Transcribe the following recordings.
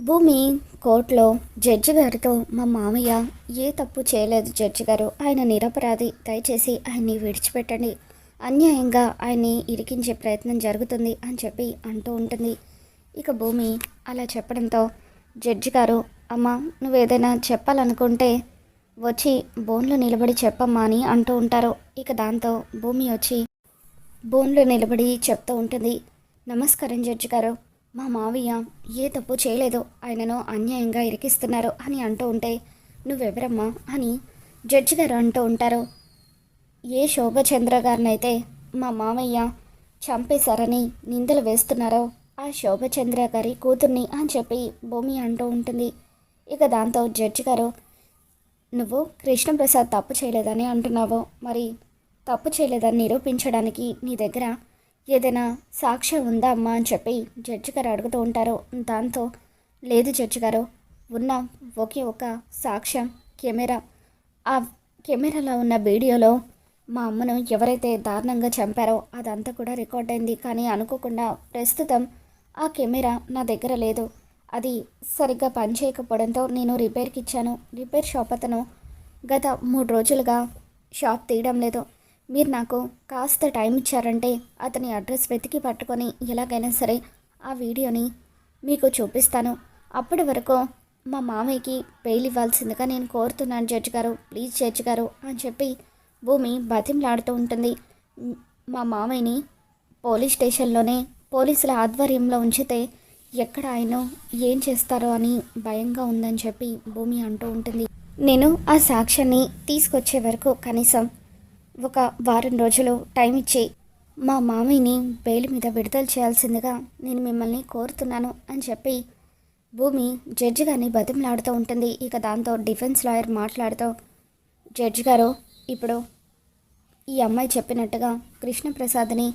భూమి కోర్టులో జడ్జి గారితో మా మామయ్య ఏ తప్పు చేయలేదు జడ్జి గారు. ఆయన నిరపరాధి. దయచేసి ఆయన్ని విడిచిపెట్టండి. అన్యాయంగా ఆయన్ని ఇరికించే ప్రయత్నం జరుగుతుంది అని చెప్పి అంటూ ఉంటుంది. ఇక భూమి అలా చెప్పడంతో జడ్జి గారు అమ్మ నువ్వేదైనా చెప్పాలనుకుంటే వచ్చి బోన్లో నిలబడి చెప్పమ్మా అని అంటూ ఉంటారు. ఇక దాంతో భూమి వచ్చి బోన్లో నిలబడి చెప్తూ ఉంటుంది. నమస్కారం జడ్జి గారు. మా మావయ్య ఏ తప్పు చేయలేదు ఆయనను అన్యాయంగా ఇరికిస్తున్నారు అని అంటూ ఉంటే నువ్వెవరమ్మా? అని జడ్జి గారు అంటూ ఉంటారు. ఏ శోభచంద్ర గారినైతే మా మామయ్య చంపేశారని నిందలు వేస్తున్నారో ఆ శోభచంద్ర గారి కూతుర్ని అని చెప్పి భూమి అంటూ ఉంటుంది. ఇక దాంతో జడ్జి గారు నువ్వు కృష్ణప్రసాద్ తప్పు చేయలేదని అంటున్నావు. మరి తప్పు చేయలేదని నిరూపించడానికి నీ దగ్గర ఏదైనా సాక్ష్యం ఉందా అమ్మా అని చెప్పి జడ్జి గారు అడుగుతూ ఉంటారు. దాంతో లేదు జడ్జి గారు ఉన్న ఒకే ఒక సాక్ష్యం కెమెరా. ఆ కెమెరాలో ఉన్న వీడియోలో మా అమ్మను ఎవరైతే దారుణంగా చంపారో అదంతా కూడా రికార్డ్ అయింది. కానీ అనుకోకుండా ప్రస్తుతం ఆ కెమెరా నా దగ్గర లేదు. అది సరిగ్గా పనిచేయకపోవడంతో నేను రిపేర్కి ఇచ్చాను. రిపేర్ షాప్ అతను గత మూడు రోజులుగా షాప్ తీయడం లేదు. మీరు నాకు కాస్త టైం ఇచ్చారంటే అతని అడ్రస్ వెతికి పట్టుకొని ఎలాగైనా సరే ఆ వీడియోని మీకు చూపిస్తాను. అప్పటి వరకు మా మామయ్యకి బెయిల్ ఇవ్వాల్సిందిగా నేను కోరుతున్నాను జడ్జి గారు. ప్లీజ్ జడ్జి గారు అని చెప్పి భూమి బతిమలాడుతూ ఉంటుంది. మా మామయ్యని పోలీస్ స్టేషన్లోనే పోలీసుల ఆధ్వర్యంలో ఉంచితే ఎక్కడ ఆయన ఏం చేస్తారో అని భయంగా ఉందని చెప్పి భూమి అంటూ ఉంటుంది. నేను ఆ సాక్ష్యాన్ని తీసుకొచ్చే వరకు కనీసం ఒక వారం రోజులు టైం ఇచ్చి మా మామయ్యని బెయిల్ మీద విడుదల చేయాల్సిందిగా నేను మిమ్మల్ని కోరుతున్నాను అని చెప్పి భూమి జడ్జి గారిని బతిమలాడుతూ ఉంటుంది. ఇక దాంతో డిఫెన్స్ లాయర్ మాట్లాడుతూ జడ్జి గారు ఇప్పుడు ఈ అమ్మాయి చెప్పినట్టుగా కృష్ణప్రసాద్ని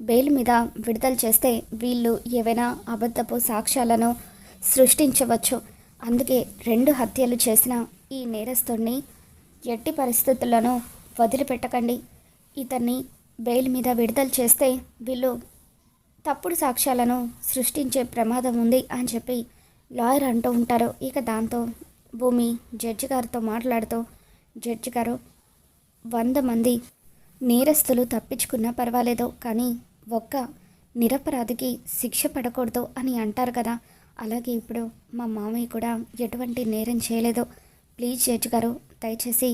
బెయిల్ మీద విడుదల చేస్తే వీళ్ళు ఏవైనా అబద్ధపు సాక్ష్యాలను సృష్టించవచ్చు. అందుకే రెండు హత్యలు చేసిన ఈ నేరస్తుడిని ఎట్టి పరిస్థితుల్లోనూ వదిలిపెట్టకండి. ఇతన్ని బెయిల్ మీద విడుదల చేస్తే వీళ్ళు తప్పుడు సాక్ష్యాలను సృష్టించే ప్రమాదం ఉంది అని చెప్పి లాయర్ అంటూ ఉంటారు. ఇక దాంతో భూమి జడ్జి గారితో మాట్లాడుతూ జడ్జి గారు వంద మంది నేరస్తులు తప్పించుకున్నా పర్వాలేదు కానీ ఒక్క నిరపరాధికి శిక్ష పడకూడదు అని అంటారు కదా. అలాగే ఇప్పుడు మా మామయ్య కూడా ఎటువంటి నేరం చేయలేదు. ప్లీజ్ జడ్జి గారు దయచేసి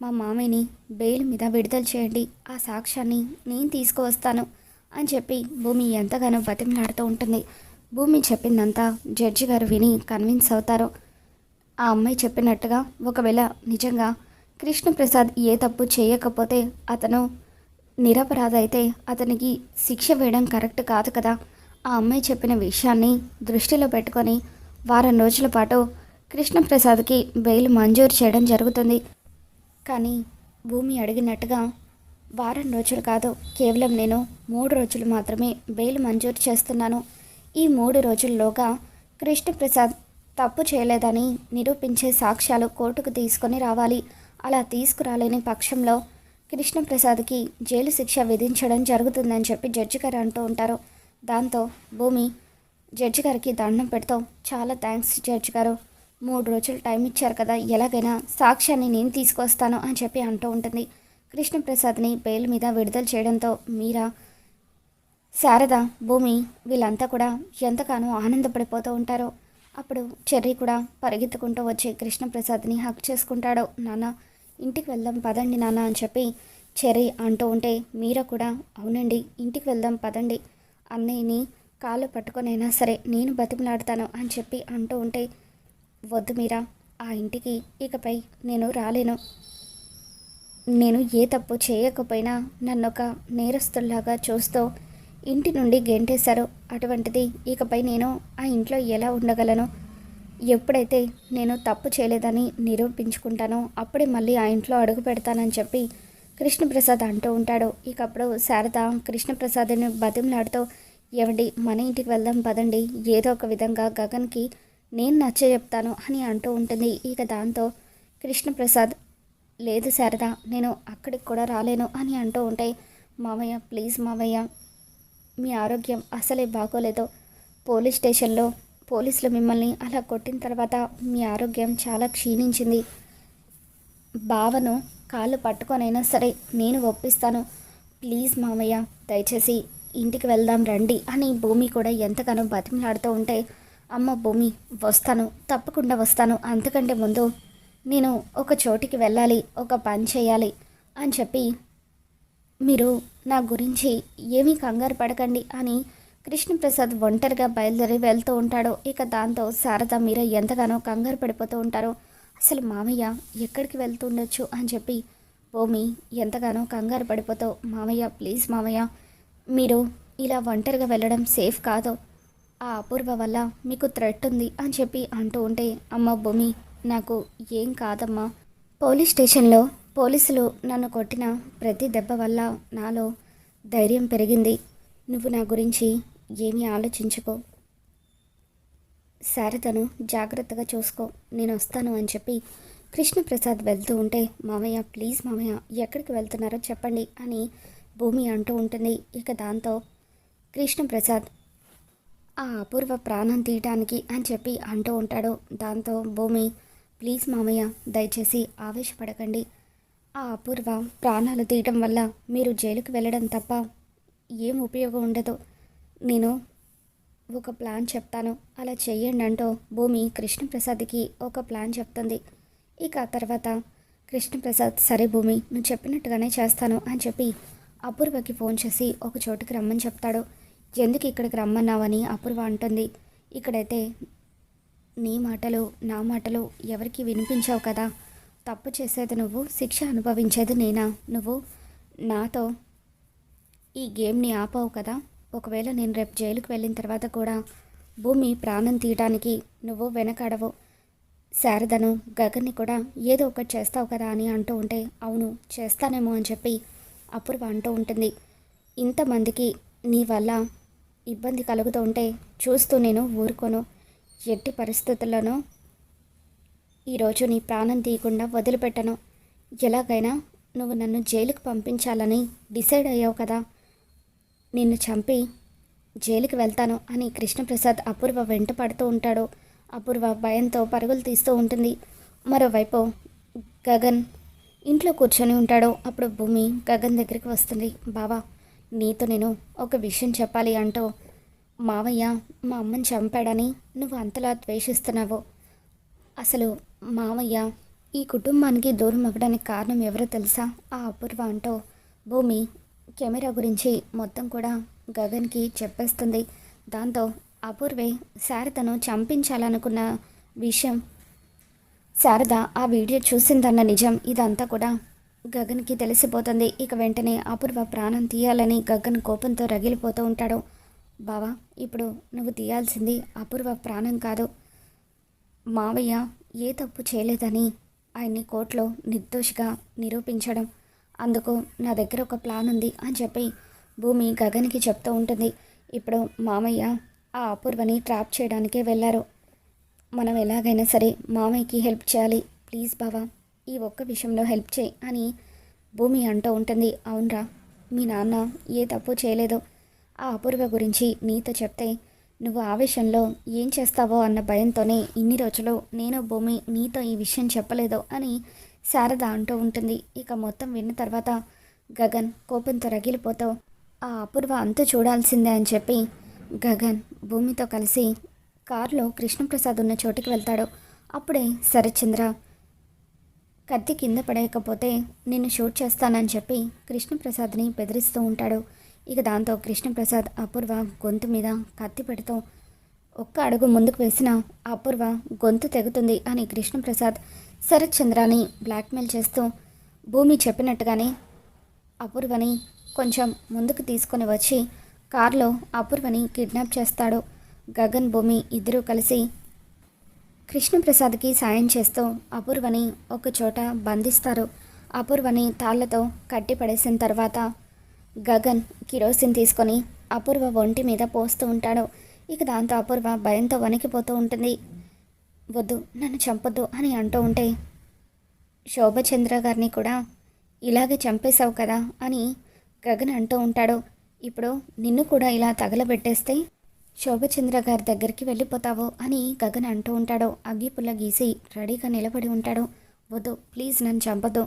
మా మామయ్యని బెయిల్ మీద విడుదల చేయండి. ఆ సాక్ష్యాన్ని నేను తీసుకువస్తాను అని చెప్పి భూమి ఎంతగానో బతిమలాడుతూ ఉంటుంది. భూమి చెప్పిందంతా జడ్జి గారు విని కన్విన్స్ అవుతారు. ఆ అమ్మాయి చెప్పినట్టుగా ఒకవేళ నిజంగా కృష్ణప్రసాద్ ఏ తప్పు చేయకపోతే అతను నిరపరాధ అయితే అతనికి శిక్ష వేయడం కరెక్ట్ కాదు కదా. ఆ అమ్మాయి చెప్పిన విషయాన్ని దృష్టిలో పెట్టుకొని వారం రోజుల పాటు కృష్ణప్రసాద్కి బెయిల్ మంజూరు చేయడం జరుగుతుంది. కానీ భూమి అడిగినట్టుగా వారం రోజులు కాదు కేవలం నేను మూడు రోజులు మాత్రమే బెయిల్ మంజూరు చేస్తున్నాను. ఈ మూడు రోజుల్లోగా కృష్ణప్రసాద్ తప్పు చేయలేదని నిరూపించే సాక్ష్యాలు కోర్టుకు తీసుకొని రావాలి. అలా తీసుకురాలేని పక్షంలో కృష్ణప్రసాద్కి జైలు శిక్ష విధించడం జరుగుతుందని చెప్పి జడ్జి గారు అంటూ ఉంటారు. దాంతో భూమి జడ్జి గారికి దండం పెడతాం చాలా థ్యాంక్స్ జడ్జి గారు. మూడు రోజులు టైం ఇచ్చారు కదా ఎలాగైనా సాక్ష్యాన్ని నేను తీసుకొస్తాను అని చెప్పి అంటూ ఉంటుంది. కృష్ణప్రసాద్ని బెయిల్ మీద విడుదల చేయడంతో మీరా శారద భూమి వీళ్ళంతా కూడా ఎంతగానో ఆనందపడిపోతూ ఉంటారో. అప్పుడు చెర్రీ కూడా పరిగెత్తుకుంటూ వచ్చి కృష్ణప్రసాద్ని హక్ చేసుకుంటాడు. నాన్న ఇంటికి వెళ్దాం పదండి నాన్న అని చెప్పి చెర్రీ అంటూ ఉంటే మీరా కూడా అవునండి ఇంటికి వెళ్దాం పదండి. అన్నయ్యని కాళ్ళు పట్టుకొనైనా సరే నేను బతిమలాడతాను అని చెప్పి అంటూ ఉంటే వద్దు మీరా. ఆ ఇంటికి ఇకపై నేను రాలేను. నేను ఏ తప్పు చేయకపోయినా నన్ను ఒక నేరస్తుల్లాగా చూస్తూ ఇంటి నుండి గెంటేశారు. అటువంటిది ఇకపై నేను ఆ ఇంట్లో ఎలా ఉండగలను? ఎప్పుడైతే నేను తప్పు చేయలేదని నిరూపించుకుంటానో అప్పుడే మళ్ళీ ఆ ఇంట్లో అడుగు పెడతానని చెప్పి కృష్ణప్రసాద్ అంటూ ఉంటాడు. ఇక అప్పుడు శారద కృష్ణప్రసాద్ని బతిమలాడుతూ ఏమండి మన ఇంటికి వెళ్దాం పదండి. ఏదో ఒక విధంగా గగన్కి నేను నచ్చ చెప్తాను అని అంటూ ఉంటుంది. ఇక దాంతో కృష్ణప్రసాద్ లేదు శారదా నేను అక్కడికి కూడా రాలేను అని అంటూ ఉంటే మామయ్య ప్లీజ్ మామయ్య మీ ఆరోగ్యం అసలే బాగోలేదు. పోలీస్ స్టేషన్లో పోలీసులు మిమ్మల్ని అలా కొట్టిన తర్వాత మీ ఆరోగ్యం చాలా క్షీణించింది. బావను కాళ్ళు పట్టుకొనైనా సరే నేను ఒప్పిస్తాను. ప్లీజ్ మామయ్య దయచేసి ఇంటికి వెళ్దాం రండి అని భూమి కూడా ఎంతగానో బతిమలాడుతూ ఉంటే అమ్మ భూమి వస్తాను తప్పకుండా వస్తాను. అంతకంటే ముందు నేను ఒక చోటికి వెళ్ళాలి ఒక పని చేయాలి అని చెప్పి మీరు నా గురించి ఏమీ కంగారు పడకండి అని కృష్ణప్రసాద్ ఒంటరిగా బయలుదేరి వెళ్తూ ఉంటాడు. ఇక దాంతో శారద మీరు ఎంతగానో కంగారు పడిపోతూ ఉంటారు. అసలు మామయ్య ఎక్కడికి వెళ్తుండొచ్చు అని చెప్పి భూమి ఎంతగానో కంగారు పడిపోతావు మామయ్య ప్లీజ్ మామయ్య మీరు ఇలా ఒంటరిగా వెళ్ళడం సేఫ్ కాదు. ఆ అపూర్వ వల్ల మీకు థ్రెట్ ఉంది అని చెప్పి అంటూ ఉంటే అమ్మ భూమి నాకు ఏం కాదమ్మా. పోలీస్ స్టేషన్లో పోలీసులు నన్ను కొట్టిన ప్రతి దెబ్బ వల్ల నాలో ధైర్యం పెరిగింది. నువ్వు నా గురించి ఏమీ ఆలోచించుకో. శారదను జాగ్రత్తగా చూసుకో. నేను వస్తాను అని చెప్పి కృష్ణప్రసాద్ వెళ్తూ ఉంటే మామయ్య ప్లీజ్ మామయ్య ఎక్కడికి వెళ్తున్నారో చెప్పండి అని భూమి అంటూ ఉంటుంది. ఇక దాంతో కృష్ణప్రసాద్ ఆ అపూర్వ ప్రాణం తీయటానికి అని చెప్పి అంటూ ఉంటాడు. దాంతో భూమి ప్లీజ్ మామయ్య దయచేసి ఆవేశపడకండి. ఆ అపూర్వ ప్రాణాలు తీయటం వల్ల మీరు జైలుకు వెళ్ళడం తప్ప ఏం ఉపయోగం ఉండదు. నేను ఒక ప్లాన్ చెప్తాను. అలా చెయ్యండి అంటూ భూమి కృష్ణప్రసాద్కి ఒక ప్లాన్ చెప్తుంది. ఇక ఆ తర్వాత కృష్ణప్రసాద్ సరే భూమి నువ్వు చెప్పినట్టుగానే చేస్తాను అని చెప్పి అపూర్వకి ఫోన్ చేసి ఒక చోటుకి రమ్మని చెప్తాడు. ఎందుకు ఇక్కడికి రమ్మన్నావని అపూర్వ అంటుంది. ఇక్కడైతే నీ మాటలు నా మాటలు ఎవరికి వినిపించావు కదా. తప్పు చేసేది నువ్వు శిక్ష అనుభవించేది నేనా? నువ్వు నాతో ఈ గేమ్ని ఆపావు కదా. ఒకవేళ నేను రేపు జైలుకు వెళ్ళిన తర్వాత కూడా భూమి ప్రాణం తీయడానికి నువ్వు వెనకాడవు. శారదను గగన్ని కూడా ఏదో ఒకటి చేస్తావు కదా అని అంటూ ఉంటే అవును చేస్తానేమో అని చెప్పి అపూర్వ అంటూ ఉంటుంది. ఇంతమందికి నీ వల్ల ఇబ్బంది కలుగుతూ ఉంటే చూస్తూ నేను ఊరుకోను. ఎట్టి పరిస్థితుల్లోనూ ఈరోజు నీ ప్రాణం తీయకుండా వదిలిపెట్టను. ఎలాగైనా నువ్వు నన్ను జైలుకు పంపించాలని డిసైడ్ అయ్యావు కదా. నిన్ను చంపి జైలుకి వెళ్తాను అని కృష్ణప్రసాద్ అపూర్వ వెంట పడుతూ ఉంటాడు. అపూర్వ భయంతో పరుగులు తీస్తూ ఉంటుంది. మరోవైపు గగన్ ఇంట్లో కూర్చొని ఉంటాడు. అప్పుడు భూమి గగన్ దగ్గరికి వస్తుంది. బావా నీతో నేను ఒక విషయం చెప్పాలి అంటూ మావయ్య మా అమ్మని చంపాడని నువ్వు అంతలా ద్వేషిస్తున్నావు. అసలు మావయ్య ఈ కుటుంబానికి దూరం అవ్వడానికి కారణం ఎవరో తెలుసా? ఆ అపూర్వ అంటూ భూమి కెమెరా గురించి మొత్తం కూడా గగన్కి చెప్పేస్తుంది. దాంతో అపూర్వే శారదను చంపించాలనుకున్న విషయం శారద ఆ వీడియో చూసిందన్న నిజం ఇదంతా కూడా గగన్కి తెలిసిపోతుంది. ఇక వెంటనే అపూర్వ ప్రాణం తీయాలని గగన్ కోపంతో రగిలిపోతూ ఉంటాడు. బావా ఇప్పుడు నువ్వు తీయాల్సింది అపూర్వ ప్రాణం కాదు. మావయ్య ఏ తప్పు చేయలేదని ఆయన్ని కోర్టులో నిర్దోషిగా నిరూపించడం. అందుకు నా దగ్గర ఒక ప్లాన్ ఉంది అని చెప్పి భూమి గగన్కి చెప్తూ ఉంటుంది. ఇప్పుడు మామయ్య ఆ అపూర్వని ట్రాప్ చేయడానికే వెళ్ళారు. మనం ఎలాగైనా సరే మామయ్యకి హెల్ప్ చేయాలి. ప్లీజ్ బావా. ఈ ఒక్క విషయంలో హెల్ప్ చేయి అని భూమి అంటూ ఉంటుంది. అవునరా మీ నాన్న ఏ తప్పు చేయలేదు ఆ అపూర్వ గురించి నీతో చెప్తే నువ్వు ఆవేశంలో ఏం చేస్తావో అన్న భయంతోనే ఇన్ని రోజులు నేను భూమి నీతో ఈ విషయం చెప్పలేదు అని శారద అంటూ ఉంటుంది. ఇక మొత్తం విన్న తర్వాత గగన్ కోపంతో రగిలిపోతూ ఆ అపూర్వ అంతు చూడాల్సిందే అని చెప్పి గగన్ భూమితో కలిసి కారులో కృష్ణప్రసాద్ ఉన్న చోటుకి వెళ్తాడు. అప్పుడే శరత్చంద్ర కత్తి కింద పడేయకపోతే నిన్ను షూట్ చేస్తానని చెప్పి కృష్ణప్రసాద్ని బెదిరిస్తూ ఉంటాడు. ఇక దాంతో కృష్ణప్రసాద్ అపూర్వ గొంతు మీద కత్తి పెడుతూ ఒక్క అడుగు ముందుకు వేసిన అపూర్వ గొంతు తెగుతుంది అని కృష్ణప్రసాద్ శరత్ చంద్రాని బ్లాక్మెయిల్ చేస్తూ భూమి చెప్పినట్టుగానే అపూర్వని కొంచెం ముందుకు తీసుకొని వచ్చి కారులో అపూర్వని కిడ్నాప్ చేస్తాడు. గగన్ భూమి ఇద్దరూ కలిసి కృష్ణప్రసాద్కి సాయం చేస్తూ అపూర్వని ఒకచోట బంధిస్తారు. అపూర్వని తాళ్ళతో కట్టి పడేసిన తర్వాత గగన్ కిరోసిన్ తీసుకొని అపూర్వ ఒంటి మీద పోస్తూ ఉంటాడు. ఇక దాంతో అపూర్వ భయంతో వణికిపోతూ ఉంటుంది. వద్దు నన్ను చంపొద్దు అని అంటూ ఉంటే శోభచంద్ర గారిని కూడా ఇలాగే చంపేశావు కదా అని గగన్ అంటూ ఉంటాడు. ఇప్పుడు నిన్ను కూడా ఇలా తగలబెట్టేస్తే శోభచంద్ర గారి దగ్గరికి వెళ్ళిపోతావు అని గగన్ అంటూ ఉంటాడు. అగ్గిపుల్ల గీసి రెడీగా నిలబడి ఉంటాడు. వద్దు ప్లీజ్ నన్ను చంపదు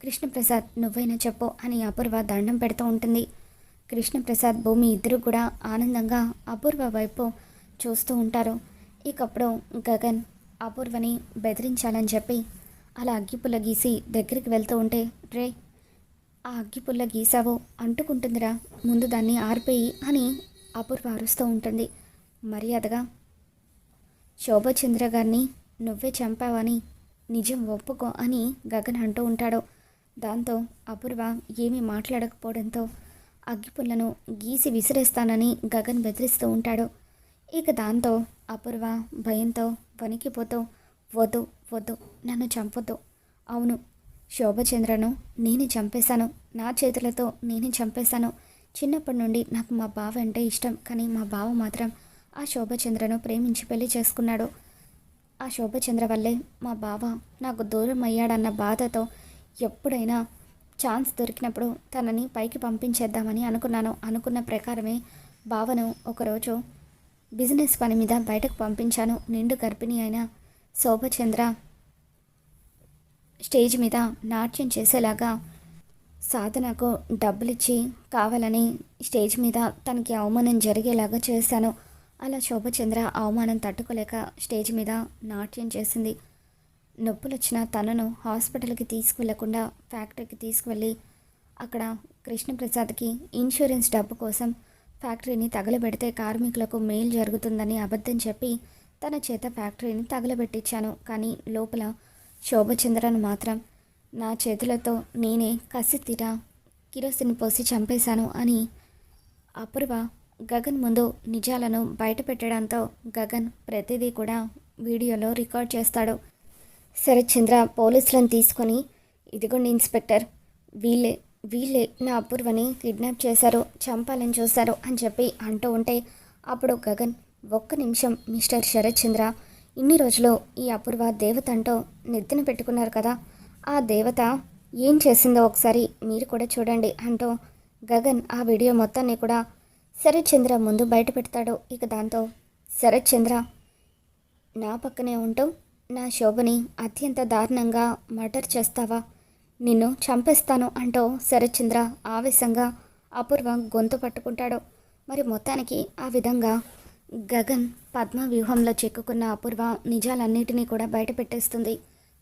కృష్ణప్రసాద్ నువ్వైనా చెప్పు అని అపూర్వ దండం పెడుతూ ఉంటుంది. కృష్ణప్రసాద్ భూమి ఇద్దరు కూడా ఆనందంగా అపూర్వ వైపు చూస్తూ ఉంటారు. ఇకప్పుడు గగన్ అపూర్వని బెదిరించాలని చెప్పి అలా అగ్గిపుల్ల గీసి దగ్గరికి వెళ్తూ ఉంటే రే ఆ అగ్గిపుల్ల గీసావో అంటుకుంటుందిరా ముందు దాన్ని ఆరిపోయి అని అపూర్వ అరుస్తూ ఉంటుంది. మర్యాదగా శోభచంద్ర గారిని నువ్వే చంపావని నిజం ఒప్పుకో అని గగన్ అంటూ ఉంటాడు. దాంతో అపూర్వ ఏమీ మాట్లాడకపోవడంతో అగ్గిపుల్లను గీసి విసిరేస్తానని గగన్ బెదిరిస్తూ ఉంటాడు. ఇక దాంతో అపూర్వ భయంతో వణికిపోతూ వద్దు వద్దు నన్ను చంపొద్దు. అవును శోభచంద్రను నేనే చంపేశాను. నా చేతులతో నేనే చంపేశాను. చిన్నప్పటి నుండి నాకు మా బావ అంటే ఇష్టం. కానీ మా బావ మాత్రం ఆ శోభచంద్రను ప్రేమించి పెళ్ళి చేసుకున్నాడు. ఆ శోభచంద్ర వల్లే మా బావ నాకు దూరం అయ్యాడన్న బాధతో ఎప్పుడైనా ఛాన్స్ దొరికినప్పుడు తనని పైకి పంపించేద్దామని అనుకున్నాను. అనుకున్న ప్రకారమే బావను ఒకరోజు బిజినెస్ పని మీద బయటకు పంపించాను. నిండు గర్భిణి అయిన శోభచంద్ర స్టేజ్ మీద నాట్యం చేసేలాగా సాధనకు డబ్బులిచ్చి కావాలని స్టేజ్ మీద తనకి అవమానం జరిగేలాగా చేశాను. అలా శోభచంద్ర అవమానం తట్టుకోలేక స్టేజ్ మీద నాట్యం చేసింది. నొప్పులొచ్చిన తనను హాస్పిటల్కి తీసుకువెళ్ళకుండా ఫ్యాక్టరీకి తీసుకువెళ్ళి అక్కడ కృష్ణప్రసాద్కి ఇన్సూరెన్స్ డబ్బు కోసం ఫ్యాక్టరీని తగలబెడితే కార్మికులకు మేలు జరుగుతుందని అబద్ధం చెప్పి తన చేత ఫ్యాక్టరీని తగలబెట్టించాను కానీ లోపల శోభచంద్రను మాత్రం నా చేతులతో నేనే కసితీర కిరోసిన్ పోసి చంపేశాను అని అపూర్వ గగన్ ముందు నిజాలను బయటపెట్టడంతో గగన్ ప్రతిదీ కూడా వీడియోలో రికార్డ్ చేస్తాడు. శరత్చంద్ర పోలీసులను తీసుకొని ఇదిగోండి ఇన్స్పెక్టర్ వీళ్ళే వీళ్ళే నా అపూర్వని కిడ్నాప్ చేశారు చంపాలని చూశారు అని చెప్పి అంటూ ఉంటే అప్పుడు గగన్ ఒక్క నిమిషం మిస్టర్ శరత్చంద్ర ఇన్ని రోజులు ఈ అపూర్వ దేవతంటో అంటూ నెత్తిన పెట్టుకున్నారు కదా ఆ దేవత ఏం చేసిందో ఒకసారి మీరు కూడా చూడండి అంటూ గగన్ ఆ వీడియో మొత్తాన్ని కూడా శరత్చంద్ర ముందు బయట పెడతాడు. ఇక దాంతో శరత్చంద్ర నా పక్కనే ఉంటూ నా శోభని అత్యంత దారుణంగా మర్డర్ చేస్తావా? నిన్ను చంపేస్తాను అంటూ శరత్చంద్ర ఆవేశంగా అపూర్వ గొంతు పట్టుకుంటాడు. మరి మొత్తానికి ఆ విధంగా గగన్ పద్మ వ్యూహంలో చిక్కుకున్న అపూర్వ నిజాలన్నిటినీ కూడా బయట పెట్టేస్తుంది.